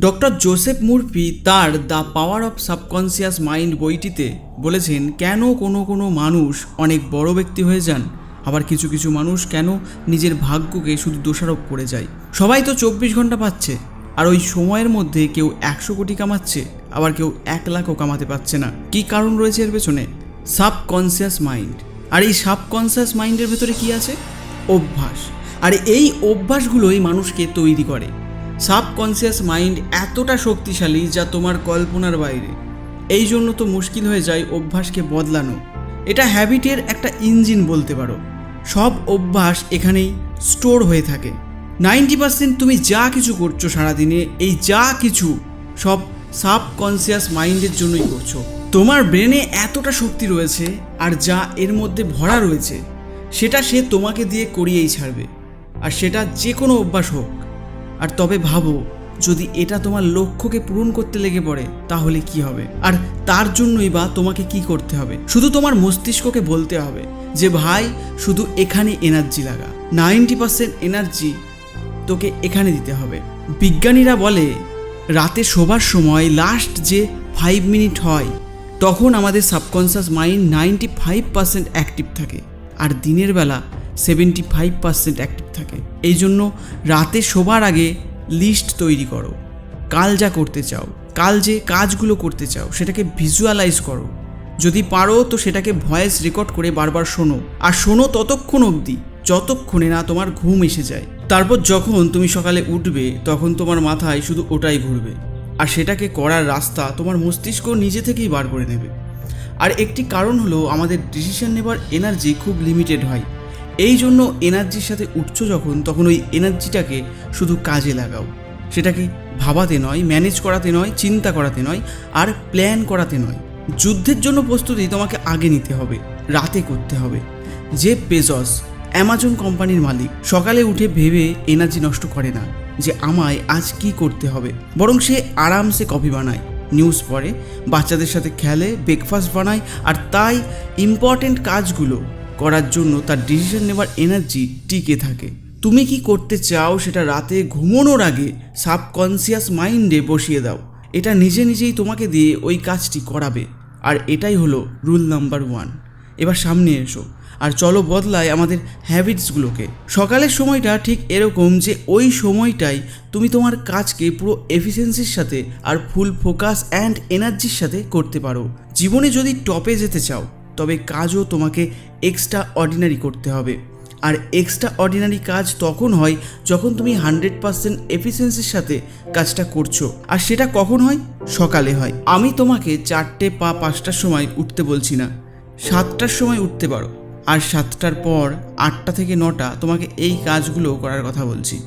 Doctor Joseph Murphy তার the power of subconscious mind বইটিতে বলেছেন, কেন কোনো কোনো মানুষ অনেক বড় ব্যক্তি হয়ে যান, আবার কিছু কিছু মানুষ কেন নিজের ভাগ্যকে শুধু দোষারোপ করে যায়? সবাই তো চব্বিশ ঘণ্টা পাচ্ছে, আর ওই সময়ের মধ্যে কেউ একশো কোটি কামাচ্ছে, আবার কেউ এক লাখও কামাতে পারছে না। কি কারণ রয়েছে এর পেছনে? Subconscious mind. আর এই সাবকনসিয়াস মাইন্ডের ভেতরে কি আছে? অভ্যাস। আর এই অভ্যাসগুলোই মানুষকে তৈরি করে। সাবকনসিয়াস মাইন্ড এতটা শক্তিশালী যা তোমার কল্পনার বাইরে। এই জন্য তো মুশকিল হয়ে যায় অভ্যাসকে বদলানো। এটা হ্যাবিটের একটা ইঞ্জিন বলতে পারো। সব অভ্যাস এখানেই স্টোর হয়ে থাকে। নাইনটি পার্সেন্ট তুমি যা কিছু করছ সারাদিনে, এই যা কিছু সব সাবকনসিয়াস মাইন্ডের জন্যই করছ। তোমার ব্রেনে এতটা শক্তি রয়েছে আর যা এর মধ্যে ভরা রয়েছে, সেটা সে তোমাকে দিয়ে করিয়েই ছাড়বে। আর সেটা যে কোনো অভ্যাস হোক। আর তবে ভাবো, যদি এটা তোমার লক্ষ্যকে পূরণ করতে লেগে পড়ে, তাহলে কি হবে? আর তার জন্যই বা তোমাকে কি করতে হবে? শুধু তোমার মস্তিষ্ককে বলতে হবে যে, ভাই, শুধু এখানে এনার্জি লাগা। নাইনটি পার্সেন্ট এনার্জি তোকে এখানে দিতে হবে। বিজ্ঞানীরা বলে, রাতে শোবার সময় লাস্ট যে ফাইভ মিনিট হয়, তখন আমাদের subconscious mind ninety five percent active থাকে। আর দিনের বেলা সেভেন্টি ফাইভ পার্সেন্ট অ্যাক্টিভ থাকে। এই জন্য রাতে শোবার আগে লিস্ট তৈরি করো। কাল যা করতে চাও, কাল যে কাজগুলো করতে চাও, সেটাকে ভিজুয়ালাইজ করো। যদি পারো, তো সেটাকে ভয়েস রেকর্ড করে বারবার শোনো। আর শোনো ততক্ষণ অবধি, যতক্ষণে না তোমার ঘুম এসে যায়। তারপর যখন তুমি সকালে উঠবে, তখন তোমার মাথায় শুধু ওটাই ঘুরবে। আর সেটাকে করার রাস্তা তোমার মস্তিষ্ক নিজে থেকেই বার করে নেবে। আর একটি কারণ হলো, আমাদের ডিসিশন নেবার এনার্জি খুব লিমিটেড হয়। এই জন্য এনার্জির সাথে উঠছো যখন, তখন ওই এনার্জিটাকে শুধু কাজে লাগাও। সেটাকে ভাবাতে নয়, ম্যানেজ করাতে নয়, চিন্তা করাতে নয়, আর প্ল্যান করাতে নয়। যুদ্ধের জন্য প্রস্তুতি তোমাকে আগে নিতে হবে, রাতে করতে হবে। যে পেজস, অ্যামাজন কোম্পানির মালিক, সকালে উঠে ভেবে এনার্জি নষ্ট করে না, যে আমায় আজ কি করতে হবে। বরং সে আরামসে কফি বানায়, নিউজ পড়ে, বাচ্চাদের সাথে খেলে, ব্রেকফাস্ট বানায়, আর তাই ইম্পর্টেন্ট কাজগুলো করার জন্য তার ডিসিশন নেবার এনার্জি টিকে থাকে। তুমি কি করতে চাও সেটা রাতে ঘুমানোর আগে সাবকনসিয়াস মাইন্ডে বসিয়ে দাও। এটা নিজে নিজেই তোমাকে দিয়ে ওই কাজটি করাবে। আর এটাই হলো রুল নাম্বার ওয়ান এবার সামনে এসো। আর চলো বদলায় আমাদের হ্যাবিটসগুলোকে সকালের সময়টা ঠিক এরকম যে ওই সময়টাই তুমি তোমার কাজকে পুরো এফিসিয়েন্সির সাথে আর ফুল ফোকাস অ্যান্ড এনার্জির সাথে করতে পারো। জীবনে যদি টপে যেতে চাও, তবে কাজও তোমাকে এক্সট্রা অর্ডিনারি করতে হবে। আর এক্সট্রা অর্ডিনারি কাজ তখন হয় যখন তুমি হান্ড্রেড পার্সেন্ট এফিসিয়েন্সির সাথে কাজটা করছ। আর সেটা কখন হয়? সকালে হয়। আমি তোমাকে চারটে পা পাঁচটার সময় উঠতে বলছি না। সাতটার সময় উঠতে পারো। আর সাতটার পর আটটা থেকে নটা তোমাকে এই কাজগুলো করার কথা বলছি।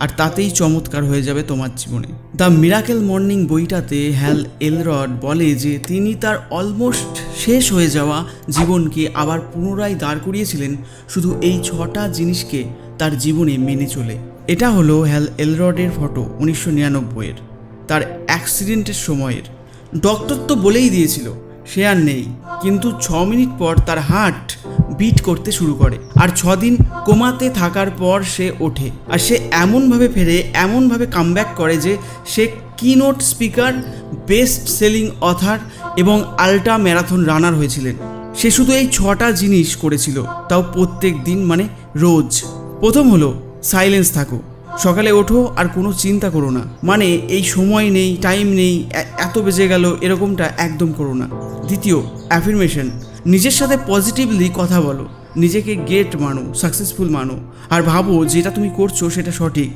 আর তাতেই চমৎকার হয়ে যাবে তোমার জীবনে। দ্য মিরাকেল মর্নিং বইটাতে হ্যাল এলরড বলে যে তিনি তার অলমোস্ট শেষ হয়ে যাওয়া জীবনকে আবার পুনরায় দাঁড় করিয়েছিলেন শুধু এই ছটা জিনিসকে তার জীবনে মেনে চলে। এটা হলো হ্যাল এলরডের ফটো উনিশশো নিরানব্বইয়ের, তার অ্যাক্সিডেন্টের সময়ের। ডক্টর তো বলেই দিয়েছিল সে আর নেই। কিন্তু ছ মিনিট পর তার হার্ট বিট করতে শুরু করে। আর ছদিন কোমাতে থাকার পর সে ওঠে। আর সে এমনভাবে ফেরে, এমনভাবে কামব্যাক করে যে সে keynote speaker best selling author এবং আল্ট্রা ম্যারাথন রানার হয়েছিলেন। সে শুধু এই ছটা জিনিস করেছিল। তাও প্রত্যেক দিন মানে রোজ। প্রথম হলো সাইলেন্স থাকো সকালে ওঠো আর কোনো চিন্তা করো না। মানে এই সময় নেই টাইম নেই এত বেজে গেল, এরকমটা একদম করো না। দ্বিতীয় অ্যাফিরমেশন নিজের সাথে পজিটিভলি কথা বলো। নিজেকে গেট মানো সাকসেসফুল মানো। আর ভাবো যেটা তুমি করছ সেটা সঠিক।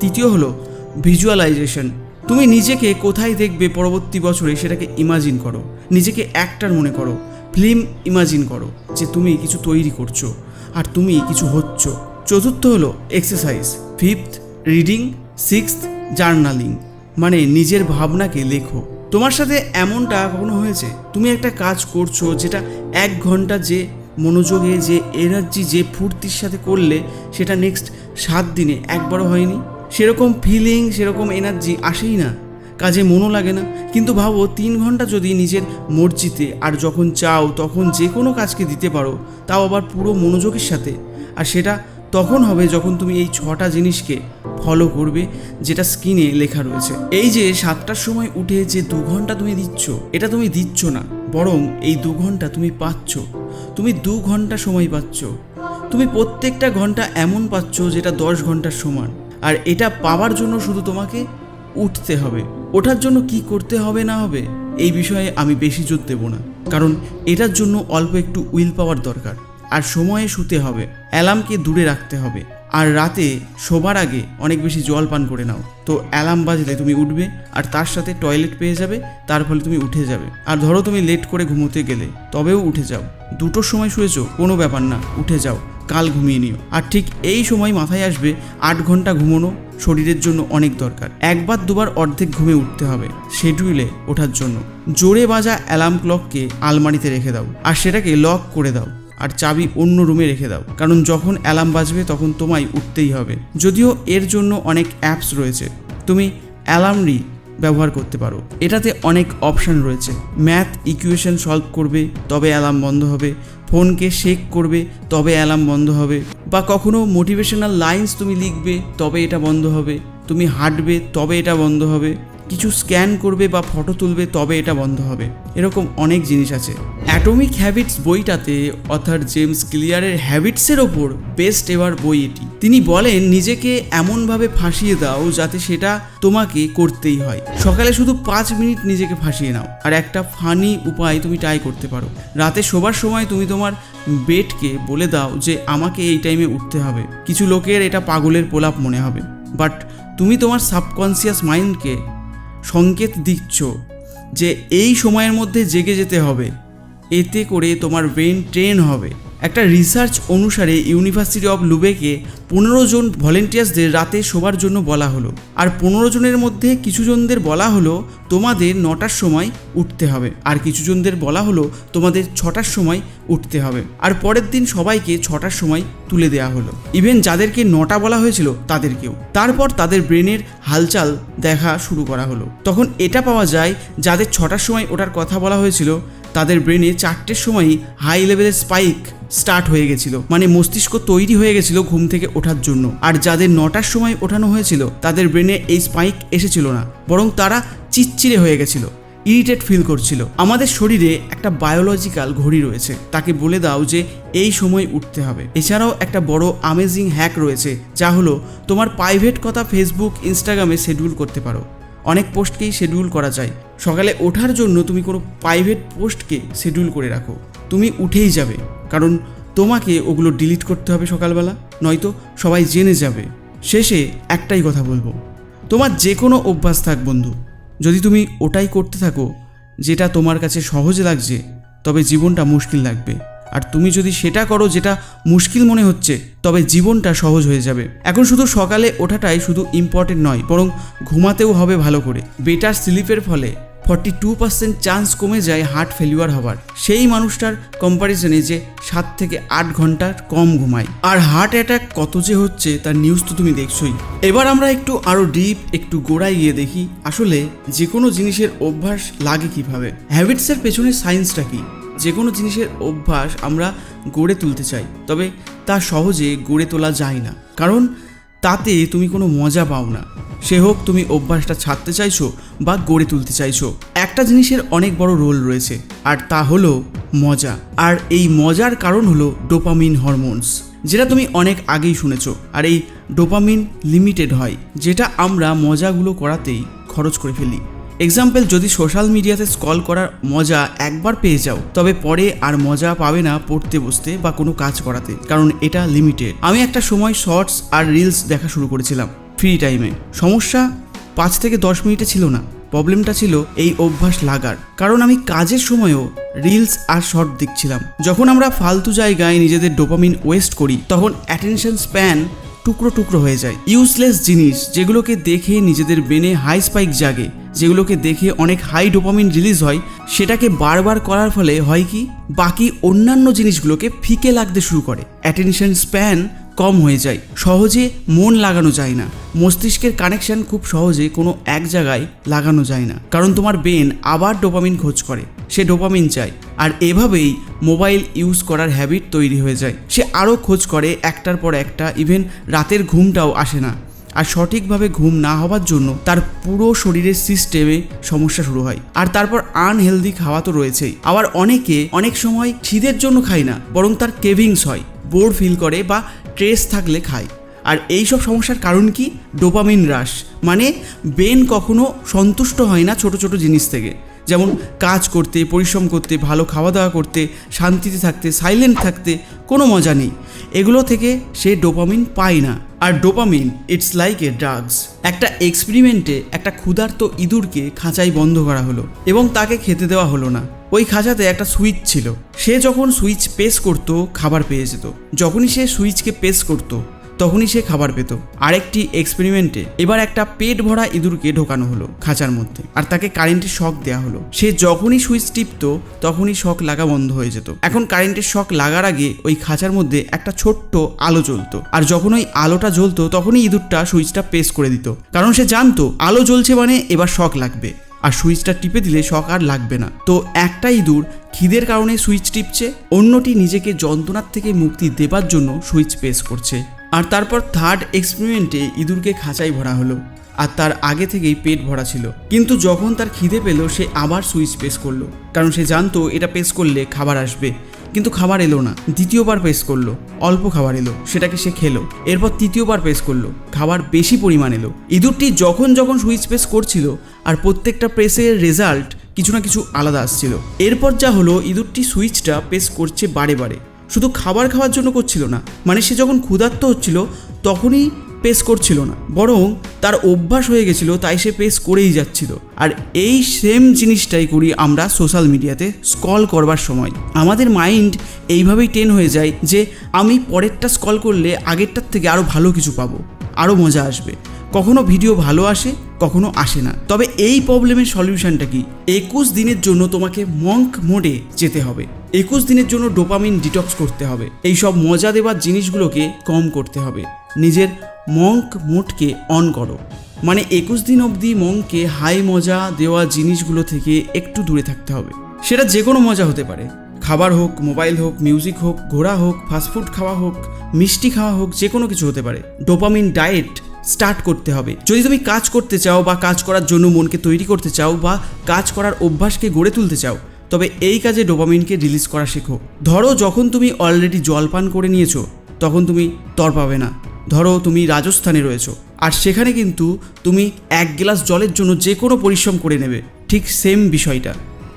তৃতীয় হলো ভিজুয়ালাইজেশন তুমি নিজেকে কোথায় দেখবে পরবর্তী বছরে সেটাকে ইমাজিন করো। নিজেকে অ্যাক্টার মনে করো। ফিল্ম ইমাজিন করো যে তুমি কিছু তৈরি করছ আর তুমি কিছু হচ্ছ। চতুর্থ হলো exercise fifth reading sixth journaling মানে নিজের ভাবনাকে লেখো। তোমার সাথে এমনটা কখনো হয়েছে? তুমি একটা কাজ করছ যেটা এক ঘণ্টা যে মনোযোগে, যে এনার্জি যে ফুর্তির সাথে করলে সেটা নেক্সট সাত দিনে একবারও হয়নি? সেরকম ফিলিং সেরকম এনার্জি আসেই না। কাজে মনও লাগে না। কিন্তু ভাবো, তিন ঘণ্টা যদি নিজের মর্জিতে আর যখন চাও তখন যে কোনো কাজকে দিতে পারো, তাও আবার পুরো মনোযোগের সাথে। আর সেটা তখন হবে যখন তুমি এই ছটা জিনিসকে ফলো করবে, যেটা স্ক্রিনে লেখা রয়েছে। এই যে সাতটার সময় উঠে যে দু ঘণ্টা তুমি দিচ্ছ, এটা তুমি দিচ্ছ না, বরং এই দু ঘণ্টা তুমি পাচ্ছ। তুমি দু ঘণ্টা সময় পাচ্ছ। তুমি প্রত্যেকটা ঘণ্টা এমন পাচ্ছ যেটা দশ ঘণ্টার সমান। আর এটা পাওয়ার জন্য শুধু তোমাকে উঠতে হবে। ওঠার জন্য কি করতে হবে না হবে, এই বিষয়ে আমি বেশি জোর দেবো না। কারণ এটার জন্য অল্প একটু উইল পাওয়ার দরকার। আর সময়ে শুতে হবে। অ্যালার্মকে দূরে রাখতে হবে। আর রাতে শোবার আগে অনেক বেশি জল পান করে নাও। তো অ্যালার্ম বাজলে তুমি উঠবে, আর তার সাথে টয়লেট পেয়ে যাবে, তার ফলে তুমি উঠে যাবে। আর ধরো তুমি লেট করে ঘুমোতে গেলে, তবেও উঠে যাও। দুটোর সময় শুয়েছো, কোনো ব্যাপার না, উঠে যাও। কাল ঘুমিয়ে নিও। আর ঠিক এই সময় মাথায় আসবে, আট ঘণ্টা ঘুমোনো শরীরের জন্য অনেক দরকার। একবার দুবার অর্ধেক ঘুমে উঠতে হবে শিডিউলে ওঠার জন্য। জোরে বাজা অ্যালার্ম ক্লককে আলমারিতে রেখে দাও। আর সেটাকে লক করে দাও। আর চাবি অন্য রুমে রেখে দাও। কারণ যখন অ্যালার্ম বাজবে তখন তোমায় উঠতেই হবে। যদিও এর জন্য অনেক অ্যাপস রয়েছে। তুমি অ্যালার্মরি ব্যবহার করতে পারো। এটাতে অনেক অপশান রয়েছে। ম্যাথ ইকুয়েশন সলভ করবে, তবে অ্যালার্ম বন্ধ হবে। ফোনকে শেক করবে, তবে অ্যালার্ম বন্ধ হবে। বা কখনো মোটিভেশনাল লাইন্স তুমি লিখবে, তবে এটা বন্ধ হবে। তুমি হাঁটবে, তবে এটা বন্ধ হবে। কিছু স্ক্যান করবে বা ফটো তুলবে, তবে এটা বন্ধ হবে। এরকম অনেক জিনিস আছে। অ্যাটমিক হ্যাবিটস বইটাতে অথার জেমস ক্লিয়ারের হ্যাবিটসের ওপর বেস্ট এভার বই এটি। তিনি বলেন, নিজেকে এমনভাবে ফাঁসিয়ে দাও যাতে সেটা তোমাকে করতেই হয়। সকালে শুধু পাঁচ মিনিট নিজেকে ফাঁসিয়ে নাও। আর একটা ফানি উপায় তুমি ট্রাই করতে পারো। রাতে শোবার সময় তুমি তোমার বেডকে বলে দাও যে, আমাকে এই টাইমে উঠতে হবে। কিছু লোকের এটা পাগলের পোলাপ মনে হবে। বাট তুমি তোমার সাবকনসিয়াস মাইন্ডকে সংকেত দিচ্ছ যে এই সময়ের মধ্যে জেগে যেতে হবে। এতে করে তোমার ব্রেন ট্রেন হবে। একটা রিসার্চ অনুসারে ইউনিভার্সিটি অফ লুবেকে পনেরো জন ভলেন্টিয়ার্সদের রাতে শোবার জন্য বলা হলো। আর পনেরো জনের মধ্যে কিছু জনদের বলা হলো, তোমাদের নটার সময় উঠতে হবে। আর কিছু জনদের বলা হলো, তোমাদের ছটার সময় উঠতে হবে। আর পরের দিন সবাইকে ছটার সময় তুলে দেওয়া হলো। ইভেন যাদেরকে নটা বলা হয়েছিল, তাদেরকেও। তারপর তাদের ব্রেনের হালচাল দেখা শুরু করা হলো। তখন এটা পাওয়া যায়, যাদের ছটার সময় ওঠার কথা বলা হয়েছিল তাদের ব্রেনে চারটের সময়ই হাই লেভেলের স্পাইক স্টার্ট হয়ে গেছিল। মানে মস্তিষ্ক তৈরি হয়ে গেছিল ঘুম থেকে ওঠার জন্য। আর যাদের নটার সময় ওঠানো হয়েছিল, তাদের ব্রেনে এই স্পাইক এসেছিল না। বরং তারা চিচ্চিরে হয়ে গেছিল ইরিটেট ফিল করছিল। আমাদের শরীরে একটা বায়োলজিক্যাল ঘড়ি রয়েছে। তাকে বলে দাও যে এই সময় উঠতে হবে। এছাড়াও একটা বড় আমেজিং হ্যাক রয়েছে, যা হলো তোমার প্রাইভেট কথা ফেসবুক ইনস্টাগ্রামে শিডিউল করতে পারো। অনেক পোস্টকেই শেডিউল করা যায়। সকালে ওঠার জন্য তুমি কোনো প্রাইভেট পোস্টকে শেডিউল করে রাখো। তুমি উঠেই যাবে, কারণ তোমাকে ওগুলো ডিলিট করতে হবে সকালবেলা, নয়তো সবাই জেনে যাবে। শেষে একটাই কথা বলব, তোমার যে কোনো অভ্যাস থাক বন্ধু, যদি তুমি ওটাই করতে থাকো, যেটা তোমার কাছে সহজ লাগছে, তবে জীবনটা মুশকিল লাগবে। আর তুমি যদি সেটা করো যেটা মুশকিল মনে হচ্ছে, তবে জীবনটা সহজ হয়ে যাবে। এখন শুধু সকালে ওঠাটাই শুধু ইম্পর্টেন্ট নয়, বরং ঘুমাতেও হবে ভালো করে। বেটার স্লিপের ফলে ফর্টি টু পার্সেন্ট চান্স কমে যায় হার্ট ফেলিওর হওয়ার সেই মানুষটার কম্পারিজনে যে সাত থেকে আট ঘণ্টা কম ঘুমায়। আর হার্ট অ্যাটাক কত যে হচ্ছে, তার নিউজ তো তুমি দেখছোই। এবার আমরা একটু আরও ডিপ একটু গোড়ায় গিয়ে দেখি আসলে যে কোনো জিনিসের অভ্যাস লাগে কীভাবে। হ্যাবিটসের পেছনে সায়েন্সটা কী? যে কোনো জিনিসের অভ্যাস আমরা গড়ে তুলতে চাই, তবে তা সহজে গড়ে তোলা যায় না। কারণ তাতে তুমি কোনো মজা পাও না। সে হোক তুমি অভ্যাসটা ছাড়তে চাইছো বা গড়ে তুলতে চাইছো। একটা জিনিসের অনেক বড় রোল রয়েছে, আর তা হলো মজা। আর এই মজার কারণ হলো ডোপামিন হরমোনস, যেটা তুমি অনেক আগেই শুনেছ। আর এই ডোপামিন লিমিটেড হয়, যেটা আমরা মজাগুলো করাতেই খরচ করে ফেলি। এক্সাম্পল যদি সোশ্যাল মিডিয়াতে স্কল করার মজা একবার পেয়ে যাও, তবে পরে আর মজা পাবে না পড়তে বসতে বা কোনো কাজ করাতে, কারণ এটা লিমিটেড আমি একটা সময় শর্টস আর রিলস দেখা শুরু করেছিলাম ফ্রি টাইমে সমস্যা, পাঁচ থেকে দশ মিনিটে ছিল না। প্রবলেমটা ছিল এই অভ্যাস লাগার। কারণ আমি কাজের সময়ও রিলস আর শর্ট দেখছিলাম। যখন আমরা ফালতু জায়গায় নিজেদের ডোপামিন ওয়েস্ট করি, তখন অ্যাটেনশন স্প্যান টুকরো টুকরো হয়ে যায়। ইউজলেস জিনিস যেগুলোকে দেখে নিজেদের ব্রেনে হাই স্পাইক জাগে। যেগুলোকে দেখে অনেক হাই ডোপামিন রিলিজ হয়, সেটাকে বারবার করার ফলে হয় কি? বাকি অন্যান্য জিনিসগুলোকে ফিকে লাগতে শুরু করে। অ্যাটেনশন স্প্যান কম হয়ে যায়। সহজে মন লাগানো যায় না। মস্তিষ্কের কানেকশন খুব সহজে কোনো এক জায়গায় লাগানো যায় না। কারণ তোমার ব্রেন আবার ডোপামিন খোঁজ করে। সে ডোপামিন চায়। আর এভাবেই মোবাইল ইউজ করার হ্যাবিট তৈরি হয়ে যায়। সে আরও খোঁজ করে একটার পর একটা। ইভেন রাতের ঘুমটাও আসে না। আর সঠিকভাবে ঘুম না হওয়ার জন্য তার পুরো শরীরের সিস্টেমে সমস্যা শুরু হয়। আর তারপর আনহেলদি খাওয়া তো রয়েছেই। আবার অনেকে অনেক সময় খিদের জন্য খায় না, বরং তার কেভিংস হয় বোর ফিল করে বা ট্রেস থাকলে খায়। আর এই সব সমস্যার কারণ কি? ডোপামিন হ্রাস মানে ব্রেন কখনো সন্তুষ্ট হয় না ছোট ছোট জিনিস থেকে। যেমন কাজ করতে, পরিশ্রম করতে, ভালো খাওয়া দাওয়া করতে, শান্তিতে থাকতে সাইলেন্ট থাকতে কোনো মজা নেই। এগুলো থেকে সে ডোপামিন পায় না। আর dopamine it's like a drugs একটা এক্সপেরিমেন্টে একটা ক্ষুধার্ত ইঁদুরকে খাঁচায় বন্ধ করা হলো এবং তাকে খেতে দেওয়া হলো না। ওই খাঁচাতে একটা সুইচ ছিল। সে যখন সুইচ পেস করতো, খাবার পেয়ে যেত। যখনই সে সুইচকে পেস করতো তখনই সে খাবার পেত। আরেকটি এক্সপেরিমেন্টে এবার একটা পেট ভরা ইঁদুরকে ঢোকানো হলো খাঁচার মধ্যে আর তাকে কারেন্টের শক দেওয়া হলো। সে যখনই সুইচ টিপতো, তখনই শক লাগা বন্ধ হয়ে যেত। এখন কারেন্টের শক লাগার আগে ওই খাঁচার মধ্যে একটা ছোট্ট আলো জ্বলতো আর যখন ওই আলোটা জ্বলতো, তখনই ইঁদুরটা সুইচটা প্রেস করে দিত। কারণ সে জানতো, আলো জ্বলছে মানে এবার শক লাগবে আর সুইচটা টিপে দিলে শক আর লাগবে না। তো একটা ইঁদুর খিদের কারণে সুইচ টিপছে, অন্যটি নিজেকে যন্ত্রণার থেকে মুক্তি দেবার জন্য সুইচ প্রেস করছে। আর তারপর থার্ড এক্সপেরিমেন্টে ইঁদুরকে খাঁচাই ভরা হলো। আর তার আগে থেকেই পেট ভরা ছিল। কিন্তু যখন তার খিদে পেল, সে আবার সুইচ প্রেস করল। কারণ সে জানতো এটা প্রেস করলে খাবার আসবে। কিন্তু খাবার এলো না। দ্বিতীয়বার প্রেস করল। অল্প খাবার এলো। সেটাকে সে খেলো। এরপর তৃতীয়বার প্রেস করল। খাবার বেশি পরিমাণ এলো। ইঁদুরটি যখন যখন সুইচ প্রেস করছিল, আর প্রত্যেকটা প্রেসের রেজাল্ট কিছু না কিছু আলাদা আসছিল। এরপর যা হলো, ইঁদুরটি সুইচটা প্রেস করছে বারে বারে। শুধু খাবার খাওয়ার জন্য করছিল না মানে সে যখন ক্ষুধার্ত হচ্ছিল তখনই পেস করছিল না, বরং তার অভ্যাস হয়ে গেছিল তাই সে পেস করেই যাচ্ছিল। আর এই সেম জিনিসটাই করি আমরা সোশ্যাল মিডিয়াতে স্কল করবার সময়। আমাদের মাইন্ড এইভাবেই টেন হয়ে যায় যে আমি পরেরটা স্কল করলে আগেরটার থেকে আরও ভালো কিছু পাবো আরও মজা আসবে। কখনো ভিডিও ভালো আসে কখনো আসে না। তবে এই প্রবলেমের সলিউশনটা কি? একুশ দিনের জন্য তোমাকে মঙ্ক মোডে যেতে হবে। একুশ দিনের জন্য ডোপামিন ডিটক্স করতে হবে। এই সব মজা দেওয়ার জিনিসগুলোকে কম করতে হবে। নিজের মঙ্ক মোডকে অন করো। মানে একুশ দিন অবধি মঙ্ককে হাই মজা দেওয়া জিনিসগুলো থেকে একটু দূরে থাকতে হবে। সেটা যে কোনো মজা হতে পারে। খাবার হোক মোবাইল হোক মিউজিক হোক ঘোরা হোক ফাস্টফুড খাওয়া হোক, মিষ্টি খাওয়া হোক যে কোনো কিছু হতে পারে। ডোপামিন ডায়েট স্টার্ট করতে হবে। যদি তুমি কাজ করতে চাও বা কাজ করার জন্য মনকে তৈরি করতে চাও বা কাজ করার অভ্যাসকে গড়ে তুলতে চাও, তবে এই কাজে ডোপামিনকে রিলিজ করা শেখো। ধরো যখন তুমি অলরেডি জল পান করে নিয়েছো, তখন তুমি তর পাবে না। ধরো তুমি রাজস্থানে রয়েছো, আর সেখানে কিন্তু তুমি এক গ্লাস জলের জন্য যে কোনো পরিশ্রম করে নেবে। ঠিক সেম বিষয়টা।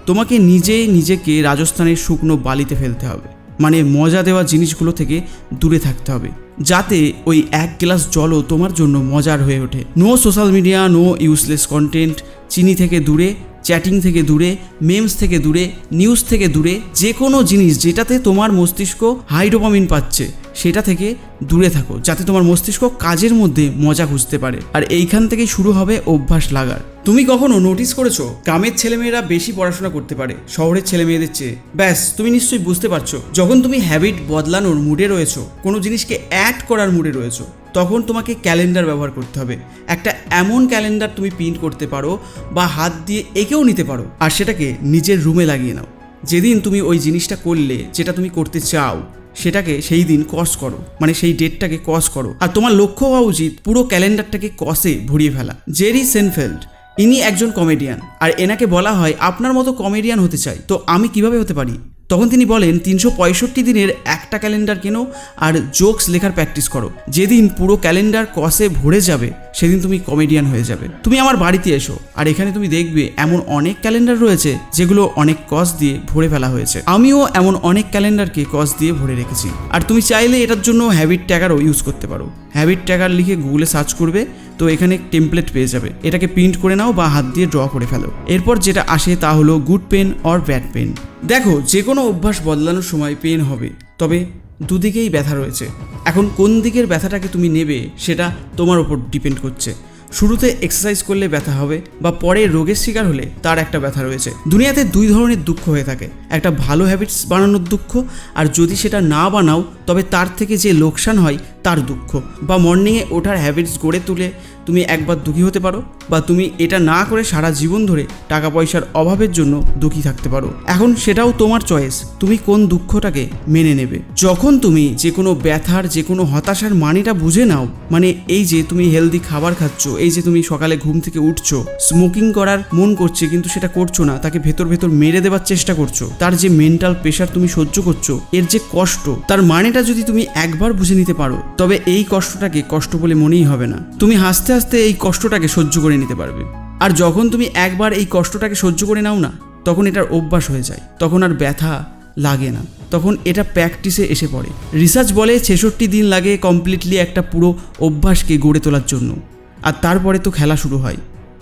তোমাকে নিজে নিজেকে রাজস্থানের শুকনো বালিতে ফেলতে হবে। মানে মজা দেওয়া জিনিসগুলো থেকে দূরে থাকতে হবে। যাতে ওই এক গ্লাস জলও তোমার জন্য মজার হয়ে ওঠে। No social media no useless content চিনি থেকে দূরে চ্যাটিং থেকে দূরে মেমস থেকে দূরে নিউজ থেকে দূরে যে কোনো জিনিস যেটাতে তোমার মস্তিষ্ক হাইডোপামিন পাচ্ছে। সেটা থেকে দূরে থাকো, যাতে তোমার মস্তিষ্ক কাজের মধ্যে মজা খুঁজতে পারে। আর এইখান থেকেই শুরু হবে অভ্যাস লাগার। তুমি কখনো নোটিস করেছ, গ্রামের ছেলেমেয়েরা বেশি পড়াশোনা করতে পারে, শহরের ছেলে মেয়েদের চেয়ে? ব্যাস, তুমি নিশ্চয়ই বুঝতে পারছ, যখন তুমি হ্যাবিট বদলানোর মুডে রয়েছো, কোনো জিনিসকে অ্যাড করার মুডে রয়েছো, তখন তোমাকে ক্যালেন্ডার ব্যবহার করতে হবে। একটা এমন ক্যালেন্ডার তুমি প্রিন্ট করতে পারো বা হাত দিয়ে এঁকেও নিতে পারো। আর সেটাকে নিজের রুমে লাগিয়ে নাও। যেদিন তুমি ওই জিনিসটা করলে, যেটা তুমি করতে চাও সেটাকে সেই দিন কস করো মানে সেই ডেটটাকে কস করো। আর তোমার লক্ষ্য হওয়া উচিত পুরো ক্যালেন্ডারটাকে কসে ভরিয়ে ফেলা। জেরি সেনফেল্ড ইনি একজন কমেডিয়ান আর এনাকে বলা হয় আপনার মতো কমেডিয়ান হতে চাই। তো আমি কীভাবে হতে পারি? তখন তিনি বলেন, তিনশো পঁয়ষট্টি দিনের একটা ক্যালেন্ডার কেনো আর জোকস লেখার প্র্যাকটিস করো। যেদিন পুরো ক্যালেন্ডার কসে ভরে যাবে, সেদিন তুমি কমেডিয়ান হয়ে যাবে। তুমি আমার বাড়িতে এসো, আর এখানে তুমি দেখবে এমন অনেক ক্যালেন্ডার রয়েছে যেগুলো অনেক কস দিয়ে ভরে ফেলা হয়েছে। আমিও এমন অনেক ক্যালেন্ডারকে কস দিয়ে ভরে রেখেছি। আর তুমি চাইলে এটার জন্য হ্যাবিট ট্যাগারও ইউজ করতে পারো। হ্যাবিট ট্যাগার লিখে গুগলে সার্চ করবে, তো এখানে টেমপ্লেট পেয়ে যাবে। এটাকে প্রিন্ট করে নাও বা হাত দিয়ে ড্র করে ফেলো। এরপর যেটা আসে তা হলো good pain or bad pain. দেখো যে কোনো অভ্যাস বদলানোর সময় পেন হবে, তবে দুদিকেই ব্যথা রয়েছে। এখন কোন দিকের ব্যথাটাকে তুমি নেবে, সেটা তোমার ওপর ডিপেন্ড করছে। শুরুতে এক্সারসাইজ করলে ব্যথা হবে, বা পরে রোগের শিকার হলে তার একটা ব্যথা রয়েছে। দুনিয়াতে দুই ধরনের দুঃখ হয়ে থাকে। একটা ভালো হ্যাবিটস বানানোর দুঃখ, আর যদি সেটা না বানাও, তবে তার থেকে যে লোকসান হয়, তার দুঃখ। বা মর্নিংয়ে ওঠার হ্যাবিটস গড়ে তুলে তুমি একবার দুঃখী হতে পারো বা তুমি এটা না করে সারা জীবন ধরে টাকা পয়সার অভাবের জন্য দুঃখী থাকতে পারো। এখন সেটাও তোমার চয়েস তুমি কোন দুঃখটাকে মেনে নেবে। যখন তুমি যে কোনো ব্যথার যে কোনো হতাশার মানেটা বুঝে নাও মানে এই যে তুমি হেলদি খাবার খাচ্ছ, এই যে তুমি সকালে ঘুম থেকে উঠছো স্মোকিং করার মন করছে কিন্তু সেটা করছ না, তাকে ভেতর ভেতর মেরে দেওয়ার চেষ্টা করছ, তার যে মেন্টাল প্রেশার তুমি সহ্য করছ, এর যে কষ্ট, তার মানেটা যদি তুমি একবার বুঝে নিতে পারো, তবে এই কষ্টটাকে কষ্ট বলে মনেই হবে না। তুমি হাসতে হাসতে এই কষ্টটাকে সহ্য করে নিতে পারবে। আর যখন তুমি একবার এই কষ্টটাকে সহ্য করে নাও না, তখন এটার অভ্যাস হয়ে যায়। তখন আর ব্যথা লাগে না। তখন এটা প্র্যাকটিসে এসে পড়ে। রিসার্চ বলে ছেষট্টি দিন লাগে কমপ্লিটলি একটা পুরো অভ্যাসকে গড়ে তোলার জন্য। আর তারপরে তো খেলা শুরু হয়।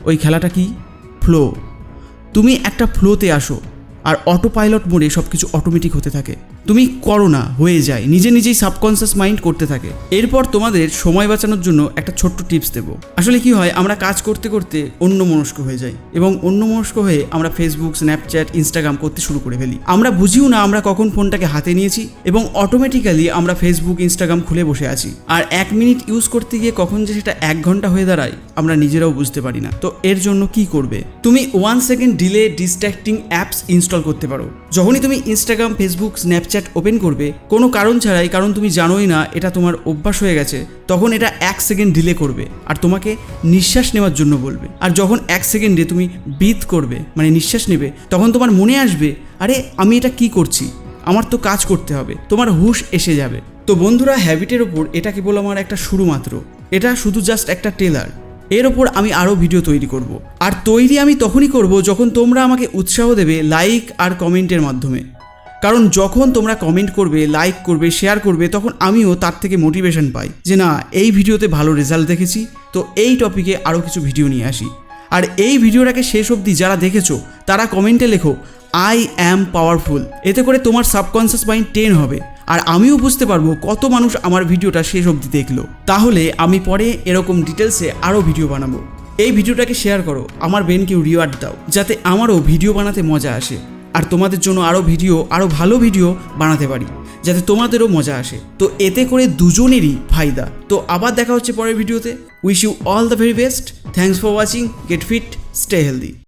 ওই খেলাটা কি? ফ্লো তুমি একটা ফ্লোতে আসো। আর অটো পাইলট মোডে সব কিছু অটোমেটিক হতে থাকে। তুমি করো না, হয়ে যায়। নিজে নিজেই সাবকনসিয়াস মাইন্ড করতে থাকে। এরপর তোমাদের সময় বাঁচানোর জন্য একটা ছোট্ট টিপস দেবো। আসলে কি হয়, আমরা কাজ করতে করতে অন্য মনস্ক হয়ে যাই এবং অন্য মনস্ক হয়ে আমরা ফেসবুক স্ন্যাপচ্যাট ইনস্টাগ্রাম করতে শুরু করে ফেলি। আমরা বুঝিও না আমরা কখন ফোনটাকে হাতে নিয়েছি এবং অটোমেটিক্যালি আমরা ফেসবুক ইনস্টাগ্রাম খুলে বসে আছি। আর এক মিনিট ইউজ করতে গিয়ে কখন যে সেটা এক ঘণ্টা হয়ে দাঁড়ায়, আমরা নিজেরাও বুঝতে পারি না। তো এর জন্য কি করবে? তুমি one second delay distracting apps install করতে পারো। যখনই তুমি ইনস্টাগ্রাম ফেসবুক স্ন্যাপচ্যাট ওপেন করবে, কোনো কারণ ছাড়াই, কারণ তুমি জানোই না, এটা তোমার অভ্যাস হয়ে গেছে, তখন এটা এক সেকেন্ড ডিলে করবে, আর তোমাকে নিঃশ্বাস নেওয়ার জন্য বলবে। আর যখন এক সেকেন্ডে তুমি ব্রিথ করবে মানে নিঃশ্বাস নেবে, তখন তোমার মনে আসবে, আরে, আমি এটা কি করছি? আমার তো কাজ করতে হবে, তোমার হুশ এসে যাবে। তো বন্ধুরা হ্যাবিটের ওপর এটা কেবল আমার একটা শুরু মাত্র, এটা শুধু জাস্ট একটা টেলার এর ওপর আমি আরও ভিডিও তৈরি করব। আর তৈরি আমি তখনই করব যখন তোমরা আমাকে উৎসাহ দেবে লাইক আর কমেন্টের মাধ্যমে। কারণ যখন তোমরা কমেন্ট করবে লাইক করবে শেয়ার করবে, তখন আমিও তার থেকে মোটিভেশন পাই যে না, এই ভিডিওতে ভালো রেজাল্ট দেখেছি। তো এই টপিকে আরও কিছু ভিডিও নিয়ে আসি। আর এই ভিডিওটাকে শেষ অবধি যারা দেখেছ, তারা কমেন্টে লেখো আই অ্যাম পাওয়ারফুল এতে করে তোমার সাবকনসিয়াস মাইন্ড টেন হবে। আর আমিও বুঝতে পারব কত মানুষ আমার ভিডিওটা শেষ অবধি দেখল। তাহলে আমি পরে এরকম ডিটেলসে আরও ভিডিও বানাবো। এই ভিডিওটাকে শেয়ার করো, আমার ব্রেনকেও রিওয়ার্ড দাও, যাতে আমারও ভিডিও বানাতে মজা আসে। আর তোমাদের জন্য আরও ভিডিও আরও ভালো ভিডিও বানাতে পারি, যাতে তোমাদেরও মজা আসে। তো এতে করে দুজনেরই ফায়দা। তো আবার দেখা হচ্ছে পরের ভিডিওতে। Wish you all the very best thanks for watching get fit stay healthy